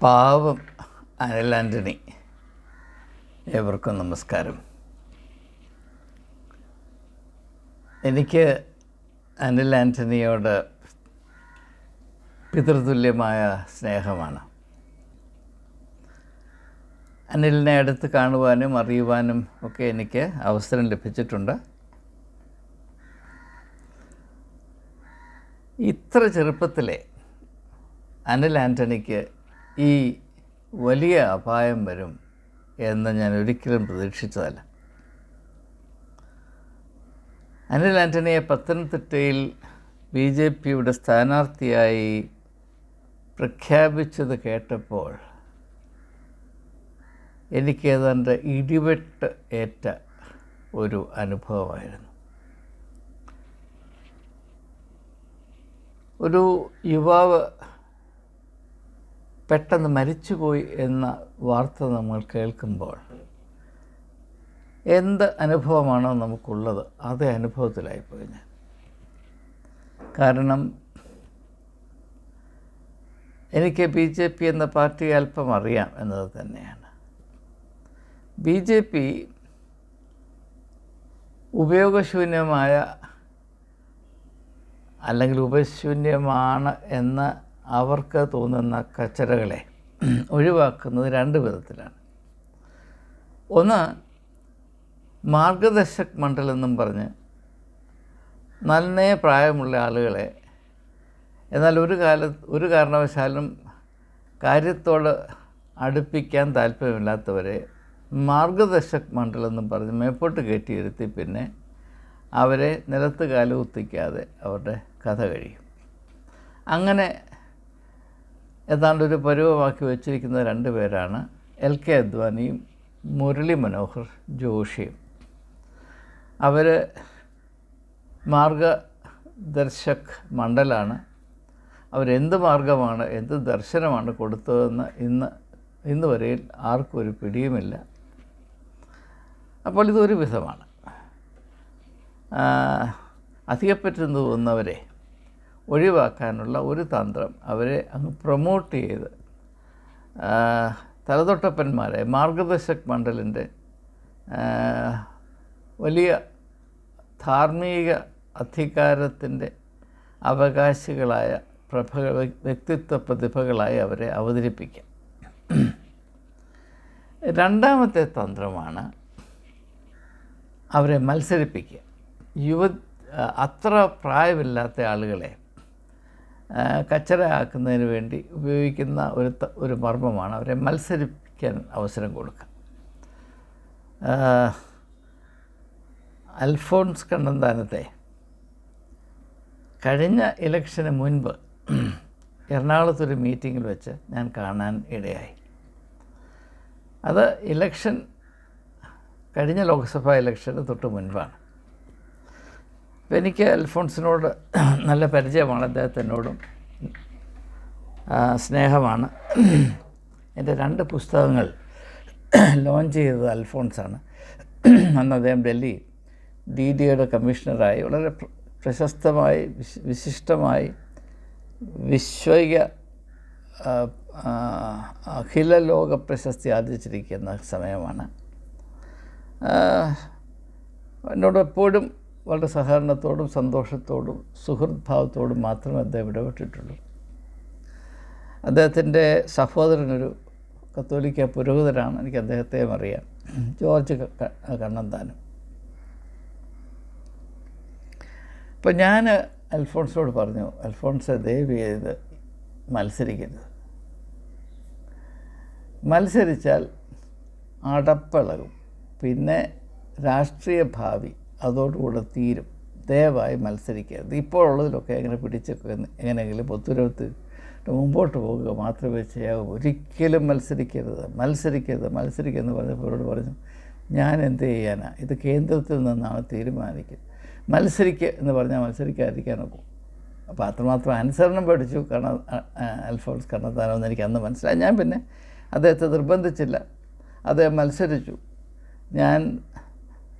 പാവം അനിൽ ആന്റണി ഏവർക്കും നമസ്കാരം. എനിക്ക് അനിൽ ആന്റണിയോട് പിതൃതുല്യമായ സ്നേഹമാണ്. അനിലിനെ അടുത്ത് കാണുവാനും അറിയുവാനും ഒക്കെ എനിക്ക് അവസരം ലഭിച്ചിട്ടുണ്ട്. ഇത്ര ചെറുപ്പത്തിലെ അനിൽ ആന്റണിക്ക് ഈ വലിയ അപായം വരും എന്ന് ഞാൻ ഒരിക്കലും പ്രതീക്ഷിച്ചതല്ല. അനിൽ ആന്റണിയെ പത്തനംതിട്ടയിൽ ബി ജെ പിയുടെ സ്ഥാനാർത്ഥിയായി പ്രഖ്യാപിച്ചത് കേട്ടപ്പോൾ എനിക്ക് ഏതാണ്ട് ഇടിവെട്ട് ഏറ്റ ഒരു അനുഭവമായിരുന്നു. ഒരു യുവാവ് പെട്ടെന്ന് മരിച്ചുപോയി എന്ന വാർത്ത നമ്മൾ കേൾക്കുമ്പോൾ എന്ത് അനുഭവമാണോ നമുക്കുള്ളത് അതേ അനുഭവത്തിലായിപ്പോയി ഞാൻ. കാരണം എനിക്ക് ബി ജെ പി എന്ന പാർട്ടി അല്പം അറിയാം എന്നത് തന്നെയാണ്. ബി ജെ പി ഉപയോഗശൂന്യമായ അല്ലെങ്കിൽ ഉപശൂന്യമാണ് എന്ന് അവർക്ക് തോന്നുന്ന കച്ചറകളെ ഒഴിവാക്കുന്നത് രണ്ട് വിധത്തിലാണ്. ഒന്ന് മാർഗദർശക് മണ്ഡലം എന്നും പറഞ്ഞ് നന്നേ പ്രായമുള്ള ആളുകളെ എന്നാൽ ഒരു കാല ഒരു കാരണവശാലും കാര്യത്തോട് അടുപ്പിക്കാൻ താല്പര്യമില്ലാത്തവരെ മാർഗദർശക് മണ്ഡലം എന്നും പറഞ്ഞ് മേപ്പോട്ട് കയറ്റിയിരുത്തി പിന്നെ അവരെ നിലത്ത് കാലുകുത്തിക്കാതെ അവരുടെ കഥ കഴിയും. അങ്ങനെ ഏതാണ്ട് ഒരു പരുവമാക്കി വെച്ചിരിക്കുന്ന രണ്ട് പേരാണ് എൽ കെ അദ്വാനിയും മുരളി മനോഹർ ജോഷിയും. അവർ മാർഗദർശക് മണ്ഡലാണ്. അവരെന്ത് മാർഗമാണ് എന്ത് ദർശനമാണ് കൊടുത്തതെന്ന് ഇന്ന് ഇന്ന് വരെയിൽ ആർക്കും ഒരു പിടിയുമില്ല. അപ്പോൾ ഇതൊരു വിധമാണ്. അധികപ്പറ്റുന്നു തോന്നുന്നവരെ ഒഴിവാക്കാനുള്ള ഒരു തന്ത്രം അവരെ അങ്ങ് പ്രൊമോട്ട് ചെയ്ത് തലതൊട്ടപ്പന്മാരെ മാർഗദർശക് മണ്ഡലിന്റെ വലിയ ധാർമ്മിക അധികാരത്തിന്റെ അവകാശികളായ പ്രഭ വ്യക്തിത്വ പ്രതിഭകളായി അവരെ അവതരിപ്പിക്കാം. രണ്ടാമത്തെ തന്ത്രമാണ് അവരെ മത്സരിപ്പിക്കുക. യുവ അത്ര പ്രായമില്ലാത്ത ആളുകളെ കച്ചറയാക്കുന്നതിന് വേണ്ടി ഉപയോഗിക്കുന്ന ഒരു ഒരു മർമ്മമാണ് അവരെ മത്സരിപ്പിക്കാൻ അവസരം കൊടുക്കുക. അൽഫോൺസ് കണ്ണന്താനത്തെ കഴിഞ്ഞ ഇലക്ഷന് മുൻപ് എറണാകുളത്തൊരു മീറ്റിങ്ങിൽ വെച്ച് ഞാൻ കാണാൻ ഇടയായി. അത് ഇലക്ഷൻ കഴിഞ്ഞ ലോക്സഭാ ഇലക്ഷന് തൊട്ട് മുൻപാണ്. അപ്പോൾ എനിക്ക് അൽഫോൺസിനോട് നല്ല പരിചയമാണ് അദ്ദേഹത്തിനോടും. സ്നേഹമാണ്. എന്റെ രണ്ട് പുസ്തകങ്ങൾ ലോഞ്ച് ചെയ്തത് അൽഫോൺസാണ്. അന്ന് അദ്ദേഹം ഡൽഹി ഡി ഡിയുടെ കമ്മീഷണറായി വളരെ പ്രശസ്തമായി വിശിഷ്ടമായി വിശ്വക അഖില ലോക പ്രശസ്തി ആർജിച്ചിരിക്കുന്ന സമയമാണ്. എന്നോട് എപ്പോഴും വളരെ സഹകരണത്തോടും സന്തോഷത്തോടും സുഹൃദ്ഭാവത്തോടും മാത്രമേ അദ്ദേഹം ഇടപെട്ടിട്ടുള്ളൂ. അദ്ദേഹത്തിന്റെ സഹോദരനൊരു കത്തോലിക്ക പുരോഹിതരാണ് എനിക്ക് അദ്ദേഹത്തെയും അറിയാം. ജോർജ് കണ്ണന്താനം. ഇപ്പം ഞാൻ അൽഫോൺസോട് പറഞ്ഞു അൽഫോൺസ് ദയവ് ചെയ്ത് മത്സരിക്കരുത്. മത്സരിച്ചാൽ അടപ്പിളകും പിന്നെ രാഷ്ട്രീയ ഭാവി അതോടുകൂടെ തീരും. ദയവായി മത്സരിക്കരുത്. ഇപ്പോഴുള്ളതിലൊക്കെ എങ്ങനെ പിടിച്ചൊക്കെ എങ്ങനെയെങ്കിലും ഒത്തുരവത്ത് മുമ്പോട്ട് പോകുക മാത്രമേ ചെയ്യാവൂ. ഒരിക്കലും മത്സരിക്കരുത്. മത്സരിക്കരുത്. മത്സരിക്കരുതെന്ന് പറഞ്ഞപ്പോൾ അവരോട് പറഞ്ഞു ഞാൻ എന്ത് ചെയ്യാനാ? ഇത് കേന്ദ്രത്തിൽ നിന്നാണ് തീരുമാനിക്കുന്നത് മത്സരിക്കുക എന്ന് പറഞ്ഞാൽ മത്സരിക്കാതിരിക്കാനൊക്കും അപ്പോൾ അത്രമാത്രം അനുസരണം പഠിച്ചു കണ അൽഫോൺസ് കണ്ണത്താനമെന്ന് എനിക്ക് അന്ന് മനസ്സിലായി. ഞാൻ പിന്നെ അദ്ദേഹത്തെ നിർബന്ധിച്ചില്ല. അദ്ദേഹം മത്സരിച്ചു. ഞാൻ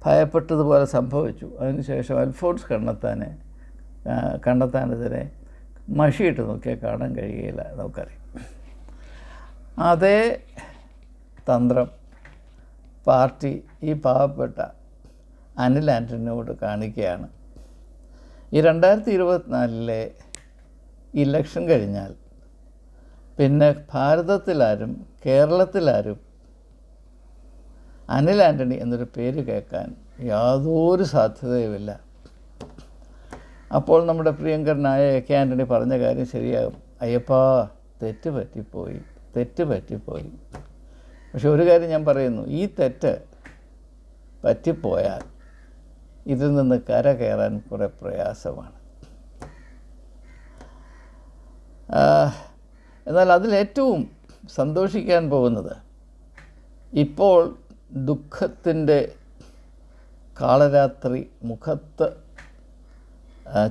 ഭയപ്പെട്ടതുപോലെ സംഭവിച്ചു. അതിനുശേഷം അൽഫോൺസ് കണ്ടെത്താനെ കണ്ടെത്താനെതിരെ മഷിയിട്ട് നോക്കിയാൽ കാണാൻ കഴിയുകയില്ല നമുക്കറിയാം. അതേ തന്ത്രം പാർട്ടി ഈ പാവപ്പെട്ട അനിൽ ആന്റണിയോട് കാണിക്കുകയാണ്. ഈ രണ്ടായിരത്തി ഇരുപത്തിനാലിലെ ഇലക്ഷൻ കഴിഞ്ഞാൽ പിന്നെ ഭാരതത്തിലാരും കേരളത്തിലാരും അനിൽ ആന്റണി എന്നൊരു പേര് കേൾക്കാൻ യാതൊരു സാധ്യതയുമില്ല. അപ്പോൾ നമ്മുടെ പ്രിയങ്കരനായ എ കെ ആന്റണി പറഞ്ഞ കാര്യം ശരിയാകും. അയ്യപ്പാ തെറ്റ് പറ്റിപ്പോയി തെറ്റ് പറ്റിപ്പോയി. പക്ഷെ ഒരു കാര്യം ഞാൻ പറയുന്നു ഈ തെറ്റ് പറ്റിപ്പോയാൽ ഇതിൽ നിന്ന് കര കയറാൻ കുറേ പ്രയാസമാണ്. എന്നാൽ അതിലേറ്റവും സന്തോഷിക്കാൻ പോകുന്നത് ഇപ്പോൾ ദുഃഖത്തിന്റെ കാളരാത്രി മുഖത്ത്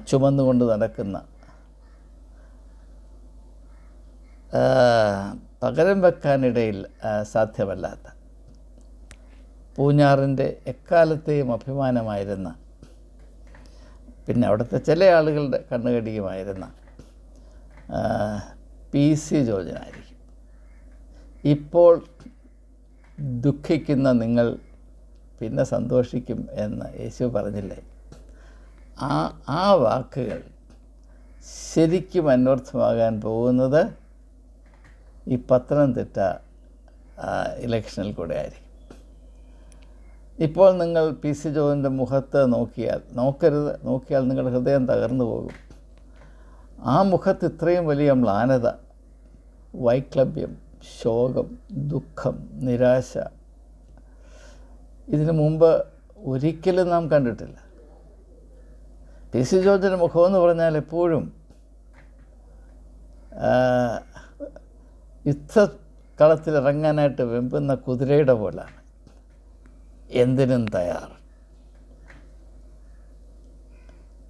ചുമന്നുകൊണ്ട് നടക്കുന്ന പകരം വെക്കാനിടയിൽ സാധ്യമല്ലാത്ത പൂഞ്ഞാറിന്റെ എക്കാലത്തെയും അഭിമാനമായിരുന്ന പിന്നെ അവിടുത്തെ ചില ആളുകളുടെ കണ്ണുകടിയുമായിരുന്ന പി സി ജോർജിനായിരിക്കും. ഇപ്പോൾ ദുഃഖിക്കുന്ന നിങ്ങൾ പിന്നെ സന്തോഷിക്കും എന്ന് യേശു പറഞ്ഞില്ലേ? ആ ആ വാക്കുകൾ ശരിക്കും അന്വർത്ഥമാകാൻ പോകുന്നത് ഈ പത്തനംതിട്ട ഇലക്ഷനിൽ കൂടെ ആയിരിക്കും. ഇപ്പോൾ നിങ്ങൾ പി സി ജോയിന്റെ മുഖത്ത് നോക്കിയാൽ നോക്കരുത് നോക്കിയാൽ നിങ്ങളുടെ ഹൃദയം തകർന്നു പോകും. ആ മുഖത്ത് ഇത്രയും വലിയ മ്ലാനത വൈക്ലഭ്യം ശോകം ദുഃഖം നിരാശ. ഇതിനു മുമ്പ് ഒരിക്കലും നാം കണ്ടിട്ടില്ല. പി സി ജോർജിന്റെ മുഖമെന്ന് പറഞ്ഞാൽ എപ്പോഴും യുദ്ധക്കളത്തിൽ ഇറങ്ങാനായിട്ട് വെമ്പുന്ന കുതിരയുടെ പോലാണ്. എന്തിനും തയ്യാർ.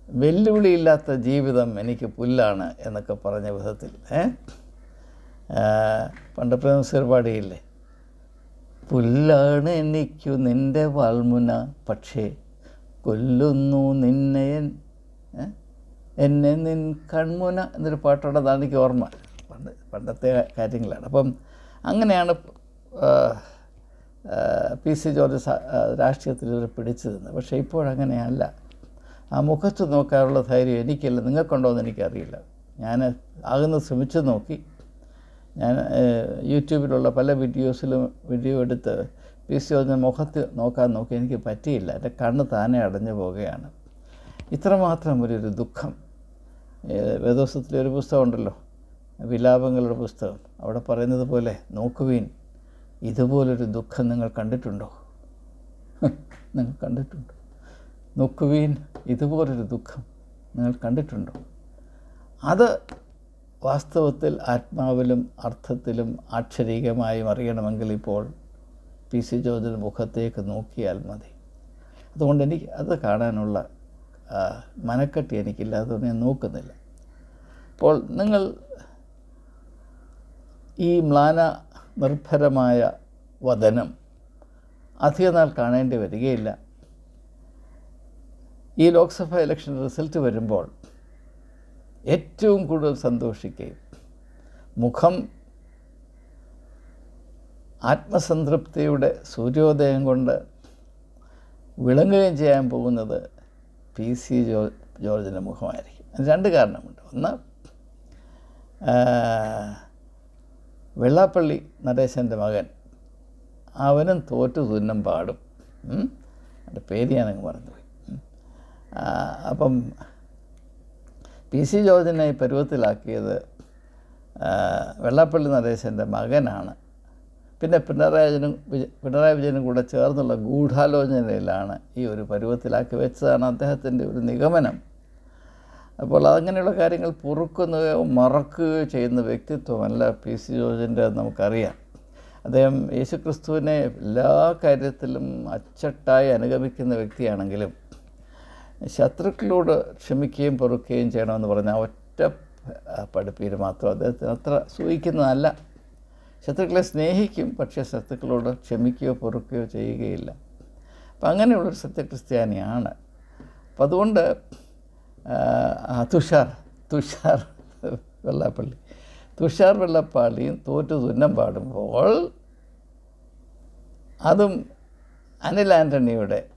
വെല്ലുവിളിയില്ലാത്ത ജീവിതം എനിക്ക് പുല്ലാണ് എന്നൊക്കെ പറഞ്ഞ വിധത്തിൽ ഏ? പണ്ട് പ്രേംസർ പാടിയില്ലേ പുല്ലാണ് എനിക്കു നിന്റെ വാൽമുന പക്ഷേ കൊല്ലുന്നു നിന്നെ എന്നെ നിൻ കൺമുന എന്നൊരു പാട്ടുള്ളതാണ് എനിക്ക് ഓർമ്മ. പണ്ട് പണ്ടത്തെ കാര്യങ്ങളാണ്. അപ്പം അങ്ങനെയാണ് പി സി ജോർജ് രാഷ്ട്രീയത്തിൽ ഇവർ പിടിച്ചു നിന്നത്. പക്ഷേ ഇപ്പോഴങ്ങനെയല്ല ആ മുഖത്ത് നോക്കാനുള്ള ധൈര്യം എനിക്കില്ല. നിങ്ങൾക്കുണ്ടോ എന്ന് എനിക്കറിയില്ല. ഞാൻ ആകുന്ന ശ്രമിച്ചു നോക്കി. ഞാൻ യൂട്യൂബിലുള്ള പല വീഡിയോസിലും വീഡിയോ എടുത്ത് പി സി ജോർജിന്റെ മുഖത്ത് നോക്കാൻ നോക്കി എനിക്ക് പറ്റിയില്ല. എന്റെ കണ്ണ് താനെ അടഞ്ഞു പോവുകയാണ്. ഇത്രമാത്രം ഒരു ദുഃഖം. ഏഹ്, വേദോസത്തിലെ ഒരു പുസ്തകം ഉണ്ടല്ലോ. വിലാപങ്ങളുടെ പുസ്തകം. അവിടെ പറയുന്നത് പോലെ നോക്കുവീൻ ഇതുപോലൊരു ദുഃഖം നിങ്ങൾ കണ്ടിട്ടുണ്ടോ? നിങ്ങൾ കണ്ടിട്ടുണ്ടോ? നോക്കുവീൻ ഇതുപോലൊരു ദുഃഖം നിങ്ങൾ കണ്ടിട്ടുണ്ടോ? അത് വാസ്തവത്തിൽ ആത്മാവിലും അർത്ഥത്തിലും ആക്ഷരികമായും അറിയണമെങ്കിൽ ഇപ്പോൾ പി സി ജോർജിന്റെ മുഖത്തേക്ക് നോക്കിയാൽ മതി. അതുകൊണ്ട് എനിക്ക് അത് കാണാനുള്ള മനക്കെട്ടി എനിക്കില്ല. അതുകൊണ്ട് ഞാൻ നോക്കുന്നില്ല. അപ്പോൾ നിങ്ങൾ ഈ മ്ലാന നിർഭരമായ വദനം അധികനാൾ കാണേണ്ടി വരികയില്ല. ഈ ലോക്സഭാ ഇലക്ഷൻ റിസൾട്ട് വരുമ്പോൾ ഏറ്റവും കൂടുതൽ സന്തോഷിക്കുകയും മുഖം ആത്മസംതൃപ്തിയുടെ സൂര്യോദയം കൊണ്ട് വിളങ്ങുകയും ചെയ്യാൻ പോകുന്നത് പി സി ജോ ജോർജിന്റെ മുഖമായിരിക്കും. രണ്ട് കാരണമുണ്ട്. ഒന്ന് വെള്ളാപ്പള്ളി നടേശന്റെ മകൻ അവനും തോറ്റു തുന്നം പാടും. അവന്റെ പേര് ഞാനങ്ങ് മറന്നുപോയി. അപ്പം പി സി ജോർജിനെ പരുവത്തിലാക്കിയത് വെള്ളാപ്പള്ളി നടേശന്റെ മകനാണ്. പിന്നെ പിണറായി വിജയനും വിജ- പിണറായി വിജയനും കൂടെ ചേർന്നുള്ള ഗൂഢാലോചനയിലാണ് ഈ ഒരു പരുവത്തിലാക്കി വെച്ചതാണ് അദ്ദേഹത്തിന്റെ ഒരു നിഗമനം. അപ്പോൾ അങ്ങനെയുള്ള കാര്യങ്ങൾ പൊറുക്കുന്നതോ മറക്കുകയോ ചെയ്യുന്ന വ്യക്തിത്വമല്ല പി സി ജോർജിന്റെ നമുക്കറിയാം. അദ്ദേഹം യേശുക്രിസ്തുവിനെ എല്ലാ കാര്യത്തിലും അച്ചട്ടായി അനുഗമിക്കുന്ന വ്യക്തിയാണെങ്കിലും ശത്രുക്കളോട് ക്ഷമിക്കുകയും പൊറുക്കുകയും ചെയ്യണമെന്ന് പറഞ്ഞ ഒറ്റ പഠിപ്പീര് മാത്രം അദ്ദേഹത്തിന് അത്ര സൂഹിക്കുന്നതല്ല. ശത്രുക്കളെ സ്നേഹിക്കും പക്ഷേ ശത്രുക്കളോട് ക്ഷമിക്കുകയോ പൊറുക്കുകയോ ചെയ്യുകയില്ല. അപ്പം അങ്ങനെയുള്ളൊരു സത്യക്രിസ്ത്യാനിയാണ് അപ്പം അതുകൊണ്ട് തുഷാർ തുഷാർ വെള്ളാപ്പള്ളി തുഷാർ വെള്ളപ്പാളിയും തോറ്റു തുന്നം പാടുമ്പോൾ അതും അനിൽ ആന്റണിയുടെ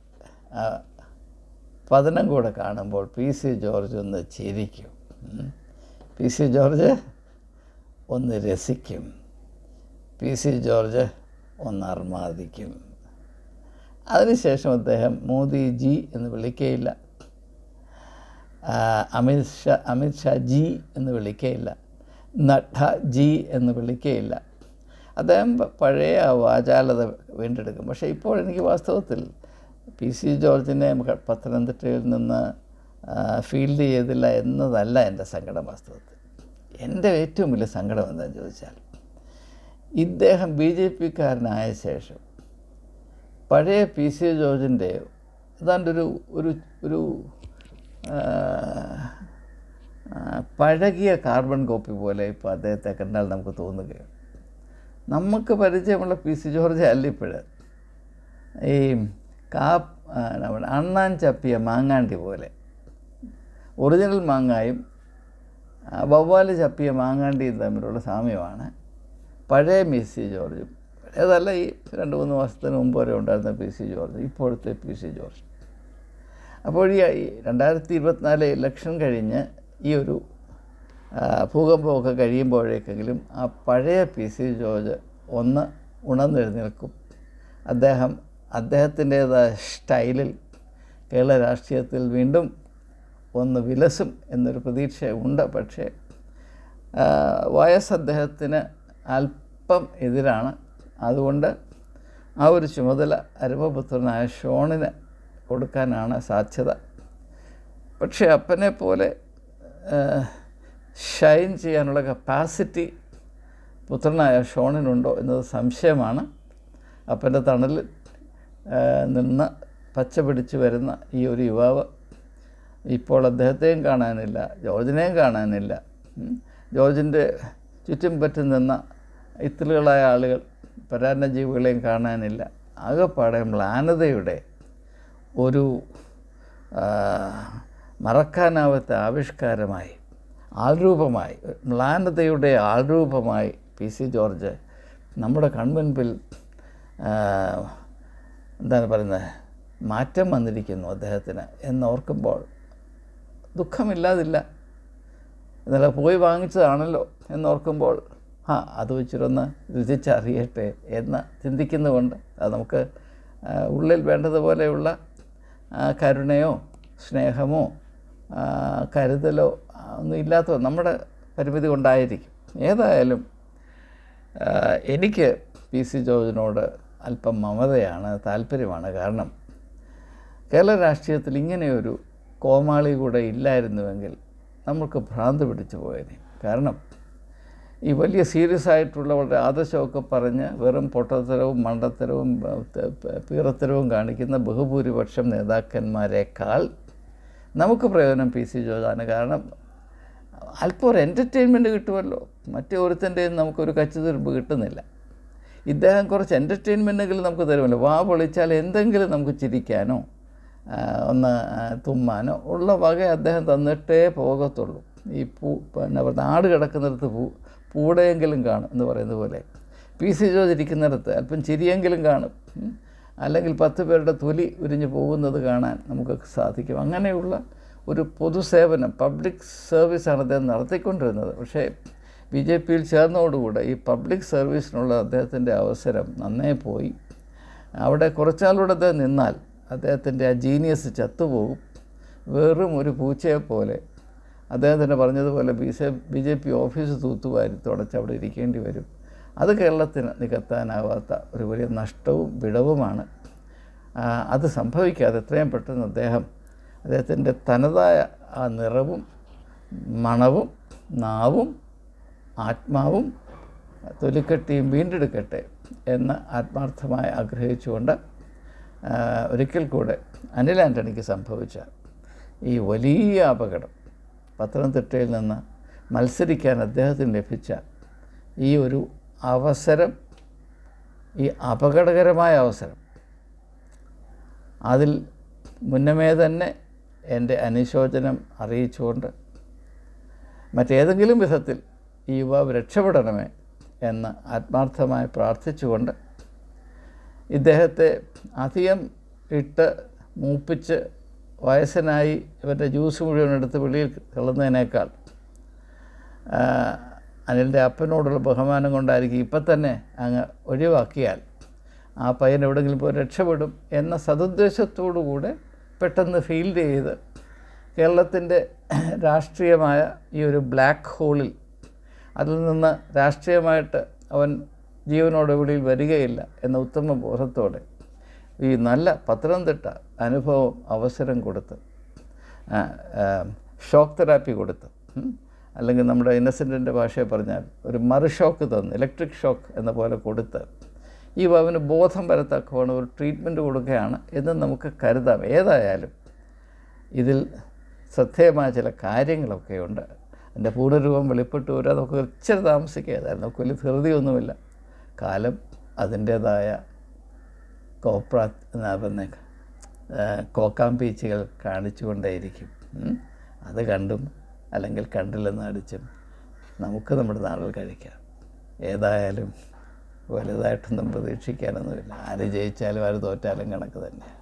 പതനം കൂടെ കാണുമ്പോൾ പി സി ജോർജ് ഒന്ന് ചിരിക്കും. പി സി ജോർജ് ഒന്ന് രസിക്കും. പി സി ജോർജ് ഒന്ന് അർമാദിക്കും. അതിനുശേഷം അദ്ദേഹം മോദിജി എന്ന് വിളിക്കുകയില്ല അമിത് ഷാ അമിത് ഷാ ജി എന്ന് വിളിക്കുകയില്ല നഡ്ഡ ജി എന്ന് വിളിക്കുകയില്ല അദ്ദേഹം പഴയ വാചാലത വീണ്ടെടുക്കും. പക്ഷേ ഇപ്പോൾ എനിക്ക് വാസ്തവത്തിൽ പി സി ജോർജിനെ പത്തനംതിട്ടയിൽ നിന്ന് ഫീൽഡ് ചെയ്തില്ല എന്നതല്ല എന്റെ സങ്കടം വാസ്തവത്തിൽ. എന്റെ ഏറ്റവും വലിയ സങ്കടം എന്താണെന്ന് ചോദിച്ചാൽ ഇദ്ദേഹം ബി ജെ പിക്കാരനായ ശേഷം പഴയ പി സി ജോർജിന്റെ ഏതാണ്ട് ഒരു ഒരു ഒരു പഴകിയ കാർബൺ കോപ്പി പോലെ ഇപ്പോൾ അദ്ദേഹത്തെ കണ്ടാൽ നമുക്ക് തോന്നുകയാണ്. നമുക്ക് പരിചയമുള്ള പി സി ജോർജ് അല്ല ഈ കാ നമ്മുടെ അണ്ണാൻ ചപ്പിയ മാങ്ങാണ്ടി പോലെ. ഒറിജിനൽ മാങ്ങായും വവ്വാൽ ചപ്പിയ മാങ്ങാണ്ടിയും തമ്മിലുള്ള സാമ്യമാണ്. പഴയ പി സി ജോർജും അതല്ല ഈ രണ്ട് മൂന്ന് മാസത്തിന് മുമ്പ് വരെ ഉണ്ടായിരുന്ന പി സി ജോർജ് ഇപ്പോഴത്തെ പി സി ജോർജ്. അപ്പോൾ ഈ രണ്ടായിരത്തി ഇരുപത്തിനാല് ഇലക്ഷൻ കഴിഞ്ഞ് ഈ ഒരു ഭൂകമ്പമൊക്കെ കഴിയുമ്പോഴേക്കെങ്കിലും ആ പഴയ പി സി ജോർജ് ഒന്ന് ഉണർന്നെഴുന്നേൽക്കും. അദ്ദേഹം അദ്ദേഹത്തിന്റേതായ സ്റ്റൈലിൽ കേരള രാഷ്ട്രീയത്തിൽ വീണ്ടും ഒന്ന് വിലസും എന്നൊരു പ്രതീക്ഷയുണ്ട് പക്ഷേ വയസ്സ് അദ്ദേഹത്തിന് അല്പം എതിരാണ്. അതുകൊണ്ട് ആ ഒരു ചുമതല അരുമപുത്രനായ ഷോണിന് കൊടുക്കാനാണ് സാധ്യത. പക്ഷേ അപ്പനെ പോലെ ഷൈൻ ചെയ്യാനുള്ള കപ്പാസിറ്റി പുത്രനായ ഷോണിനുണ്ടോ എന്നത് സംശയമാണ്. അപ്പന്റെ തണലിൽ നിന്ന് പച്ച പിടിച്ച് വരുന്ന ഈ ഒരു യുവാവ് ഇപ്പോൾ അദ്ദേഹത്തെയും കാണാനില്ല ജോർജിനെയും കാണാനില്ല. ജോർജിന്റെ ചുറ്റും പറ്റി നിന്ന ഇത്തിലുകളായ ആളുകൾ പരാന്നജീവികളെയും കാണാനില്ല ആകെപ്പാടെ മ്ലാനതയുടെ ഒരു മറക്കാനാവാത്ത ആവിഷ്കാരമായി ആൾരൂപമായി മ്ലാനതയുടെ ആൾരൂപമായി പി സി ജോർജ് നമ്മുടെ കൺമുൻപിൽ എന്താണ് പറയുന്നത്? മാറ്റം വന്നിരിക്കുന്നു അദ്ദേഹത്തിന് എന്നോർക്കുമ്പോൾ. ദുഃഖമില്ലാതില്ല. ഇന്നലെ പോയി വാങ്ങിച്ചതാണല്ലോ എന്നോർക്കുമ്പോൾ ആ അത് വെച്ചിട്ടൊന്ന് രുചിച്ചറിയട്ടെ എന്ന് ചിന്തിക്കുന്നതുകൊണ്ട് അത് നമുക്ക് ഉള്ളിൽ വേണ്ടതുപോലെയുള്ള കരുണയോ സ്നേഹമോ കരുതലോ ഒന്നും ഇല്ലാത്ത നമ്മുടെ പരിമിതി കൊണ്ടായിരിക്കും. ഏതായാലും എനിക്ക് പി സി ജോർജിനോട് അല്പം മമതയാണ് താല്പര്യമാണ് കാരണം കേരള രാഷ്ട്രീയത്തിൽ ഇങ്ങനെയൊരു കോമാളി കൂടെ ഇല്ലായിരുന്നുവെങ്കിൽ നമുക്ക് ഭ്രാന്ത് പിടിച്ചു പോയേനെ. കാരണം ഈ വലിയ സീരിയസ് ആയിട്ടുള്ളവരുടെ ആദർശമൊക്കെ പറഞ്ഞ് വെറും പൊട്ടത്തരവും മണ്ടത്തരവും പീറത്തരവും കാണിക്കുന്ന ബഹുഭൂരിപക്ഷം നേതാക്കന്മാരെക്കാൾ നമുക്ക് പ്രയോജനം പി സി ജോർജാണ്. കാരണം അല്പം ഒരു എന്റർടൈൻമെന്റ് കിട്ടുമല്ലോ. മറ്റേ ഒരുത്തന്റെയും നമുക്കൊരു കച്ചുതിരിപ്പ് കിട്ടുന്നില്ല. ഇദ്ദേഹം കുറച്ച് എന്റർടൈൻമെന്റെങ്കിലും നമുക്ക് തരുമല്ലോ. വാ പൊളിച്ചാൽ എന്തെങ്കിലും നമുക്ക് ചിരിക്കാനോ ഒന്ന് തുമ്മാനോ ഉള്ള വക അദ്ദേഹം തന്നിട്ടേ പോകത്തുള്ളൂ. ഈ പൂ പിന്നെ നാട് കിടക്കുന്നിടത്ത് പൂ പൂടെയെങ്കിലും കാണും എന്ന് പറയുന്നത് പോലെ. പി. സി. ജോർജ് ഇരിക്കുന്നിടത്ത് അല്പം ചിരിയെങ്കിലും കാണും. അല്ലെങ്കിൽ പത്ത് പേരുടെ തൊലി ഉരിഞ്ഞു പോകുന്നത് കാണാൻ നമുക്ക് സാധിക്കും. അങ്ങനെയുള്ള ഒരു പൊതുസേവനം പബ്ലിക് സർവീസാണ് അദ്ദേഹം നടത്തിക്കൊണ്ടിരുന്നത്. പക്ഷേ ബി ജെ പിയിൽ ചേർന്നതോടുകൂടെ ഈ പബ്ലിക് സർവീസിനുള്ള അദ്ദേഹത്തിന്റെ അവസരം നന്നേ പോയി. അവിടെ കുറച്ചാളൂടെ അദ്ദേഹം നിന്നാൽ അദ്ദേഹത്തിന്റെ ആ ജീനിയസ് ചത്തുപോകും. വെറും ഒരു പൂച്ചയെ പോലെ. അദ്ദേഹം തന്നെ പറഞ്ഞതുപോലെ ബി സെ ബി ജെ പി ഓഫീസ് തൂത്തുവാരി തുടച്ച് അവിടെ ഇരിക്കേണ്ടി വരും. അത് കേരളത്തിന് നികത്താനാവാത്ത ഒരു വലിയ നഷ്ടവും വിടവുമാണ്. അത് സംഭവിക്കാതെ എത്രയും പെട്ടെന്ന് അദ്ദേഹം അദ്ദേഹത്തിന്റെ തനതായ ആ നിറവും മണവും നാവും ആത്മാവും തൊലിക്കെട്ടിയും വീണ്ടെടുക്കട്ടെ എന്ന് ആത്മാർത്ഥമായി ആഗ്രഹിച്ചുകൊണ്ട് ഒരിക്കൽ കൂടെ അനിൽ ആന്റണിക്ക് സംഭവിച്ച ഈ വലിയ അപകടം പത്തനംതിട്ടയിൽ നിന്ന് മത്സരിക്കാൻ അദ്ദേഹത്തിന് ലഭിച്ച ഈ ഒരു അവസരം ഈ അപകടകരമായ അവസരം അതിൽ മുന്നമേ തന്നെ എന്റെ അനുശോചനം അറിയിച്ചുകൊണ്ട് മറ്റേതെങ്കിലും വിധത്തിൽ ഈ യുവാവ് രക്ഷപ്പെടണമേ എന്ന് ആത്മാർത്ഥമായി പ്രാർത്ഥിച്ചുകൊണ്ട് ഇദ്ദേഹത്തെ അധികം ഇട്ട് മൂപ്പിച്ച് വയസ്സനായി ഇവന്റെ ജ്യൂസ് മുഴുവൻ എടുത്ത് വെളിയിൽ തള്ളുന്നതിനേക്കാൾ അനിലിന്റെ അപ്പനോടുള്ള ബഹുമാനം കൊണ്ടായിരിക്കും ഇപ്പം തന്നെ അങ്ങ് ഒഴിവാക്കിയാൽ ആ പയ്യൻ എവിടെയെങ്കിലും പോയി രക്ഷപ്പെടും എന്ന സതുദ്ദേശത്തോടു കൂടെ പെട്ടെന്ന് ഫീൽഡ് ചെയ്ത് കേരളത്തിന്റെ രാഷ്ട്രീയമായ ഈ ഒരു ബ്ലാക്ക് ഹോളിൽ അതിൽ നിന്ന് രാഷ്ട്രീയമായിട്ട് അവൻ ജീവനോടെ വെളിയിൽ വരികയില്ല എന്ന ഉത്തമ ബോധത്തോടെ ഈ നല്ല പത്തനംതിട്ട അനുഭവം അവസരം കൊടുത്ത് ഷോക്ക് തെറാപ്പി കൊടുത്ത് അല്ലെങ്കിൽ നമ്മുടെ ഇന്നസെന്റിന്റെ ഭാഷയെ പറഞ്ഞാൽ ഒരു മറു ഷോക്ക് തന്ന് ഇലക്ട്രിക് ഷോക്ക് എന്ന പോലെ കൊടുത്ത് ഈ അവന് ബോധം വരത്തക്കവണ് ഒരു ട്രീറ്റ്മെന്റ് കൊടുക്കുകയാണ് എന്ന് നമുക്ക് കരുതാം. ഏതായാലും ഇതിൽ ശ്രദ്ധേയമായ ചില കാര്യങ്ങളൊക്കെ ഉണ്ട് എന്റെ പൂർണരൂപം വെളിപ്പെട്ട് വരും. നമുക്ക് ഇച്ചിരി താമസിക്കുകയായിരുന്നു. നമുക്ക് വലിയ ധൃതിയൊന്നുമില്ല. കാലം അതിന്റേതായ കോപ്ര പറഞ്ഞ കോക്കാമ്പീച്ചുകൾ കാണിച്ചുകൊണ്ടേയിരിക്കും. അത് കണ്ടും അല്ലെങ്കിൽ കണ്ടില്ലെന്ന് അടിച്ചും നമുക്ക് നമ്മുടെ നാളിൽ കഴിക്കാം. ഏതായാലും വലുതായിട്ടൊന്നും പ്രതീക്ഷിക്കാനൊന്നുമില്ല. ആര് ജയിച്ചാലും ആര് തോറ്റാലും കണക്ക് തന്നെ.